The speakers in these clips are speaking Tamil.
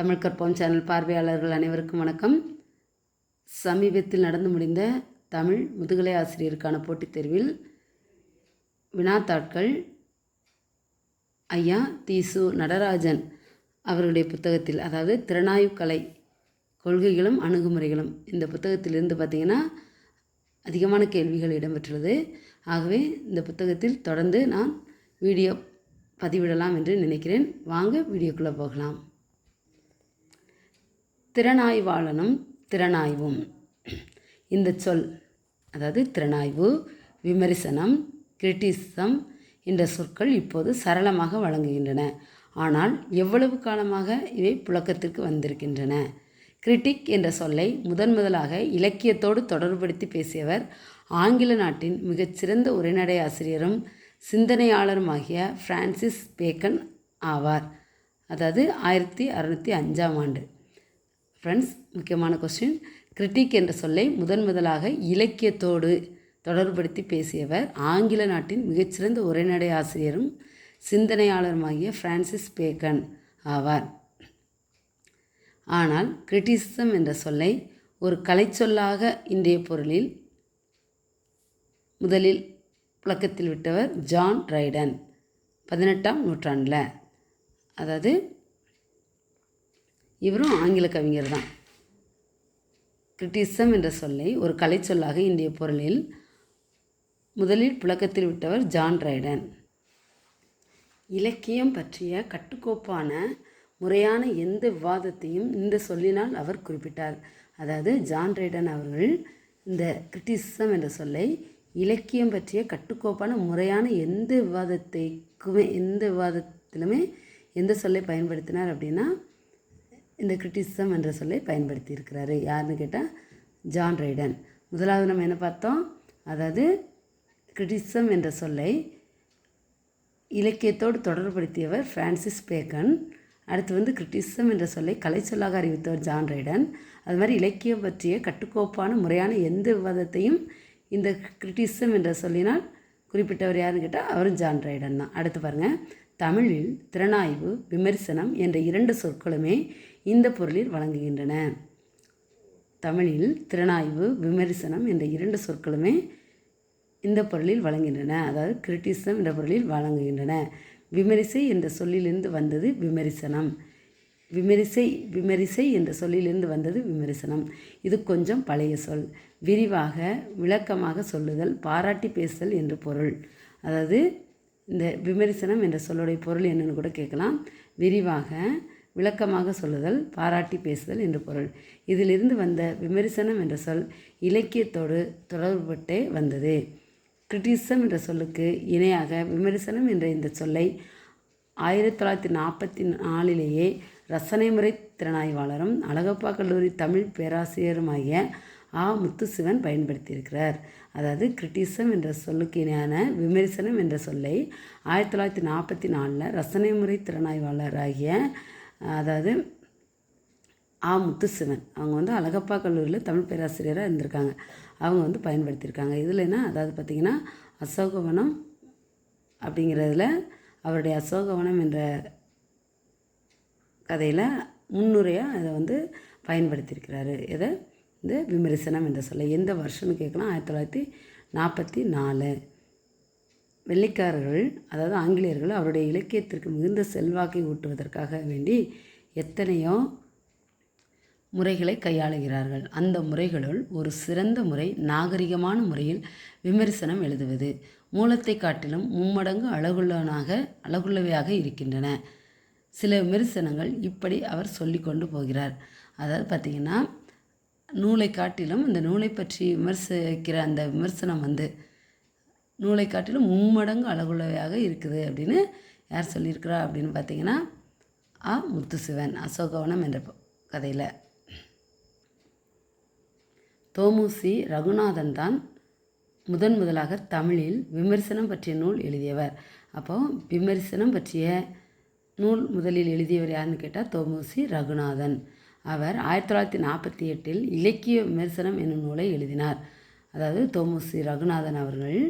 தமிழ் கற்போம் சேனல் பார்வையாளர்கள் அனைவருக்கும் வணக்கம். சமீபத்தில் நடந்து முடிந்த தமிழ் முதுகலை ஆசிரியருக்கான போட்டித் தேர்வில் வினாத்தாட்கள் ஐயா தீசு நடராஜன் அவருடைய புத்தகத்தில் அதாவது திறனாய்வு கலை கொள்கைகளும் அணுகுமுறைகளும் இந்த புத்தகத்திலிருந்து பார்த்திங்கன்னா அதிகமான கேள்விகள் இடம்பெற்றுள்ளது. ஆகவே இந்த புத்தகத்தில் தொடர்ந்து நான் வீடியோ பதிவிடலாம் என்று நினைக்கிறேன். வாங்க வீடியோக்குள்ளே போகலாம். திறனாய்வாளனும் திறனாய்வும். இந்த சொல் அதாவது திறனாய்வு விமரிசனம் கிரிட்டிசம் என்ற சொற்கள் இப்போது சரளமாக வழங்குகின்றன. ஆனால் எவ்வளவு காலமாக இவை புழக்கத்திற்கு வந்திருக்கின்றன? கிரிட்டிக் என்ற சொல்லை முதன் முதலாக இலக்கியத்தோடு தொடர்புபடுத்தி பேசியவர் ஆங்கில நாட்டின் மிகச்சிறந்த உரைநடை ஆசிரியரும் சிந்தனையாளருமாகிய ஃப்ரான்சிஸ் பேக்கன் ஆவார். அதாவது ஆயிரத்தி அறநூற்றி அஞ்சாம் ஆண்டு. ஃப்ரெண்ட்ஸ் முக்கியமான கொஸ்டின் கிரிட்டிக் என்ற சொல்லை முதன் முதலாக இலக்கியத்தோடு தொடர்படுத்தி பேசியவர் ஆங்கில நாட்டின் மிகச்சிறந்த உரைநடை ஆசிரியரும் சிந்தனையாளருமாகிய பிரான்சிஸ் பேக்கன் ஆவார். ஆனால் கிரிட்டிசிசம் என்ற சொல்லை ஒரு கலைச்சொல்லாக இன்றைய பொருளில் முதலில் புழக்கத்தில் விட்டவர் ஜான் ரைடன் பதினெட்டாம் நூற்றாண்டில். அதாவது இவரும் ஆங்கில கவிஞர் தான். கிரிட்டிசம் என்ற சொல்லை ஒரு கலைச்சொல்லாக இந்திய பொருளில் முதலில் புழக்கத்தில் விட்டவர் ஜான் ரைடன் இலக்கியம் பற்றிய கட்டுக்கோப்பான முறையான எந்த விவாதத்தையும் இந்த சொல்லினால் அவர் குறிப்பிட்டார். அதாவது ஜான் ரைடன் அவர்கள் இந்த கிரிட்டிசிசம் என்ற சொல்லை இலக்கியம் பற்றிய கட்டுக்கோப்பான முறையான எந்த விவாதத்தைக்குமே எந்த விவாதத்திலுமே எந்த சொல்லை பயன்படுத்தினார் அப்படின்னா இந்த கிரிட்டிசிசம் என்ற சொல்லை பயன்படுத்தி இருக்கிறாரு யாருன்னு கேட்டால் ஜான் ரைடன் முதலாவது நம்ம என்ன பார்த்தோம்? அதாவது கிரிட்டிசிசம் என்ற சொல்லை இலக்கியத்தோடு தொடர்புபடுத்தியவர் ஃப்ரான்சிஸ் பேக்கன் அடுத்து வந்து கிரிட்டிசிசம் என்ற சொல்லை கலைச்சொல்லாக அறிவித்தவர் ஜான் ரைடன் அது மாதிரி இலக்கியம் பற்றிய கட்டுக்கோப்பான முறையான எந்த விவாதத்தையும் இந்த கிரிட்டிசிசம் என்ற சொல்லினால் குறிப்பிட்டவர் யாருன்னு கேட்டால் அவரும் ஜான் ரைடன் தான். அடுத்து பாருங்கள் தமிழில் திறனாய்வு விமர்சனம் என்ற இரண்டு சொற்களுமே இந்த பொருளில் வழங்குகின்றன. தமிழில் திறனாய்வு விமரிசனம் என்ற இரண்டு சொற்களுமே இந்த பொருளில் வழங்குகின்றன. அதாவது கிரிட்டிசம் என்ற பொருளில் வழங்குகின்றன. விமரிசை என்ற சொல்லிலிருந்து வந்தது விமரிசனம். விமரிசை விமரிசை என்ற சொல்லிலிருந்து வந்தது விமரிசனம். இது கொஞ்சம் பழைய சொல். விரிவாக விளக்கமாக சொல்லுதல் பாராட்டி பேசுதல் என்று பொருள். அதாவது இந்த விமரிசனம் என்ற சொல்லுடைய பொருள் என்னன்னு கூட கேட்கலாம். விரிவாக விளக்கமாக சொல்லுதல் பாராட்டி பேசுதல் என்று பொருள். இதிலிருந்து வந்த விமரிசனம் என்ற சொல் இலக்கியத்தோடு தொடர்புபட்டே வந்தது. கிரிட்டிசம் என்ற சொல்லுக்கு இணையாக விமரிசனம் என்ற இந்த சொல்லை ஆயிரத்தி தொள்ளாயிரத்தி நாற்பத்தி நாலிலேயே ரசனை முறை திறனாய்வாளரும் அழகப்பா கல்லூரி தமிழ் பேராசிரியருமாகிய ஆ. முத்துசிவன் பயன்படுத்தியிருக்கிறார். அதாவது கிரிட்டிசம் என்ற சொல்லுக்கு இணையான விமரிசனம் என்ற சொல்லை ஆயிரத்தி தொள்ளாயிரத்தி நாற்பத்தி நாலில் ரசனை முறை திறனாய்வாளராகிய அதாவது ஆ முத்துசிவன். அவங்க வந்து அழகப்பா கல்லூரியில் தமிழ் பேராசிரியராக இருந்திருக்காங்க. அவங்க வந்து பயன்படுத்தியிருக்காங்க. இதில் என்ன? அதாவது பார்த்திங்கன்னா அசோகவனம் அப்படிங்கிறதுல அவருடைய அசோகவனம் என்ற கதையில் முன்னுரையாக அதை வந்து பயன்படுத்தியிருக்கிறாரு. இதை இந்த விமரிசனம் என்ற சொல்ல. எந்த வருஷம்னு கேட்கலாம்? ஆயிரத்தி தொள்ளாயிரத்தி நாற்பத்தி நாலு. வெள்ளைக்காரர்கள் அதாவது ஆங்கிலேயர்கள் அவருடைய இலக்கியத்திற்கு மிகுந்த செல்வாக்கை ஊட்டுவதற்காக வேண்டி எத்தனையோ முறைகளை கையாளுகிறார்கள். அந்த முறைகளுள் ஒரு சிறந்த முறை நாகரிகமான முறையில் விமர்சனம் எழுதுவது. மூலத்தை காட்டிலும் மும்மடங்கு அழகுள்ளவனாக அழகுள்ளவையாக இருக்கின்றன. சில விமர்சனங்கள் இப்படி அவர் சொல்லி கொண்டு போகிறார். அதாவது பார்த்திங்கன்னா நூலை காட்டிலும் இந்த நூலை பற்றி விமர்சிக்கிற அந்த விமர்சனம் வந்து நூலை காட்டிலும் மும்மடங்கு அழகுள்ளவையாக இருக்குது அப்படின்னு யார் சொல்லியிருக்கிறா அப்படின்னு பார்த்தீங்கன்னா ஆ முத்துசிவன் அசோகவனம் என்ற கதையில். தோமுசி ரகுநாதன் தான் முதன் முதலாக தமிழில் விமர்சனம் பற்றிய நூல் எழுதியவர். அப்போ விமர்சனம் பற்றிய நூல் முதலில் எழுதியவர் யாருன்னு கேட்டால் தோமுசி ரகுநாதன். அவர் ஆயிரத்தி தொள்ளாயிரத்தி நாற்பத்தி எட்டில் இலக்கிய விமர்சனம் என்னும் நூலை எழுதினார். அதாவது தோமுசி ரகுநாதன் அவர்கள்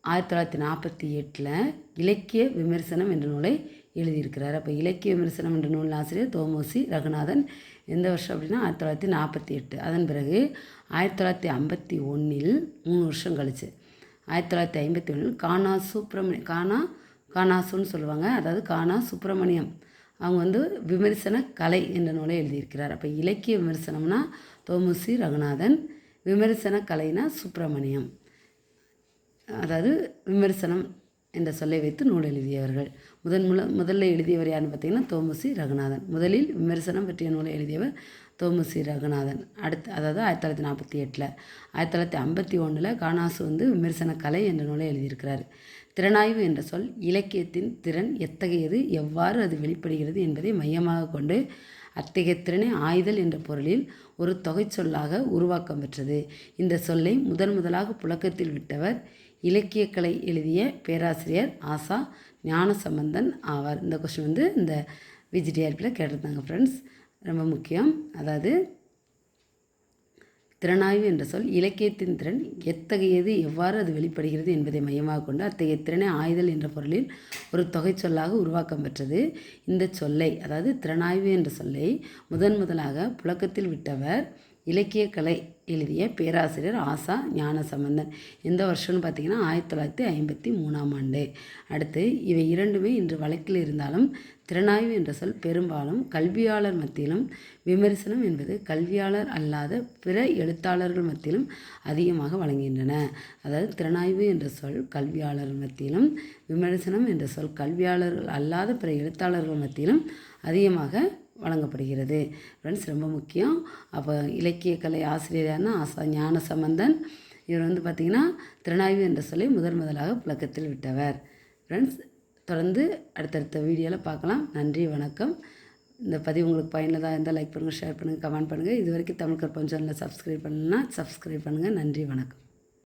ஆயிரத்தி தொள்ளாயிரத்தி நாற்பத்தி எட்டில் இலக்கிய விமர்சனம் என்ற நூலை எழுதியிருக்கிறார். அப்போ இலக்கிய விமர்சனம் என்ற நூல் ஆசிரியர் தோமோசி ரகுநாதன். எந்த வருஷம் அப்படின்னா ஆயிரத்தி தொள்ளாயிரத்தி நாற்பத்தி எட்டு. அதன் பிறகு ஆயிரத்தி தொள்ளாயிரத்தி ஐம்பத்தி ஒன்றில் மூணு வருஷம் கழிச்சு ஆயிரத்தி தொள்ளாயிரத்தி ஐம்பத்தி ஒன்றில் கானா சுப்பிரமணியம் கானா கானாசுன்னு சொல்லுவாங்க. அதாவது கானா சுப்பிரமணியம் அவங்க வந்து விமர்சன கலை என்ற நூலை எழுதியிருக்கிறார். அப்போ இலக்கிய விமர்சனம்னா தோமுசி ரகுநாதன் விமர்சன கலைனா சுப்பிரமணியம் அதாவது விமர்சனம் என்ற சொல்லை வைத்து நூல் எழுதியவர்கள். முதன் முல முதல்ல எழுதியவர் யாருன்னு பார்த்தீங்கன்னா தோமுசி ரகுநாதன். முதலில் விமர்சனம் பற்றிய நூலை எழுதியவர் தோமுசி ரகுநாதன். அடுத்து அதாவது ஆயிரத்தி தொள்ளாயிரத்தி நாற்பத்தி எட்டில். ஆயிரத்தி தொள்ளாயிரத்தி ஐம்பத்தி ஒன்றில் கானாசு வந்து விமர்சன கலை என்ற நூலை எழுதியிருக்கிறார். திறனாய்வு என்ற சொல் இலக்கியத்தின் திறன் எத்தகையது எவ்வாறு அது வெளிப்படுகிறது என்பதை மையமாக கொண்டு அத்தகைய திறனை ஆய்தல் என்ற பொருளில் ஒரு தொகை சொல்லாக உருவாக்கம் பெற்றது. இந்த சொல்லை முதன் முதலாக புழக்கத்தில் விட்டவர் இலக்கியக்கலை எழுதிய பேராசிரியர் ஆசா ஞானசம்பந்தன் ஆவார். இந்த கொஸ்டின் வந்து இந்த விஜிடிஆர்பியில் கேட்டிருந்தாங்க ஃப்ரெண்ட்ஸ் ரொம்ப முக்கியம். அதாவது திறனாய்வு என்ற சொல் இலக்கியத்தின் திறன் எத்தகையது எவ்வாறு அது வெளிப்படுகிறது என்பதை மையமாக கொண்டு அத்தகைய திறனை ஆய்தல் என்ற பொருளில் ஒரு தொகை சொல்லாக உருவாக்கம் பெற்றது. இந்த சொல்லை அதாவது திறனாய்வு என்ற சொல்லை முதன் முதலாக புழக்கத்தில் விட்டவர் இலக்கிய கலை எழுதிய பேராசிரியர் ஆசா ஞானசம்பந்தன். எந்த வருஷம்னு பார்த்தீங்கன்னா ஆயிரத்தி தொள்ளாயிரத்தி ஐம்பத்தி மூணாம் ஆண்டு. அடுத்து இவை இரண்டுமே இன்று வழக்கில் இருந்தாலும் திறனாய்வு என்ற சொல் பெரும்பாலும் கல்வியாளர் மத்தியிலும் விமர்சனம் என்பது கல்வியாளர் அல்லாத பிற எழுத்தாளர்கள் மத்தியிலும் அதிகமாக வழங்குகின்றன. அதாவது திறனாய்வு என்ற சொல் கல்வியாளர் மத்தியிலும் விமர்சனம் என்ற சொல் கல்வியாளர்கள் அல்லாத பிற எழுத்தாளர்கள் மத்தியிலும் அதிகமாக வழங்கப்படுகிறது. ஃப்ரெண்ட்ஸ் ரொம்ப முக்கியம். அப்போ இலக்கிய கலை ஆசிரியரான ஆசா ஞான சம்பந்தன் இவர் வந்து பார்த்திங்கன்னா திறனாய்வு என்ற சொல்லி முதன் முதலாக புழக்கத்தில் விட்டவர். ஃப்ரெண்ட்ஸ் தொடர்ந்து அடுத்தடுத்த வீடியோவில் பார்க்கலாம். நன்றி வணக்கம். இந்த பதிவு உங்களுக்கு பயனுள்ளதாக இருந்தால் லைக் பண்ணுங்கள் ஷேர் பண்ணுங்கள் கமெண்ட் பண்ணுங்கள் இது வரைக்கும் தமிழ் கற்பம் சேனலில் சப்ஸ்கிரைப் பண்ணலன்னா சப்ஸ்கிரைப் பண்ணுங்கள் நன்றி வணக்கம்.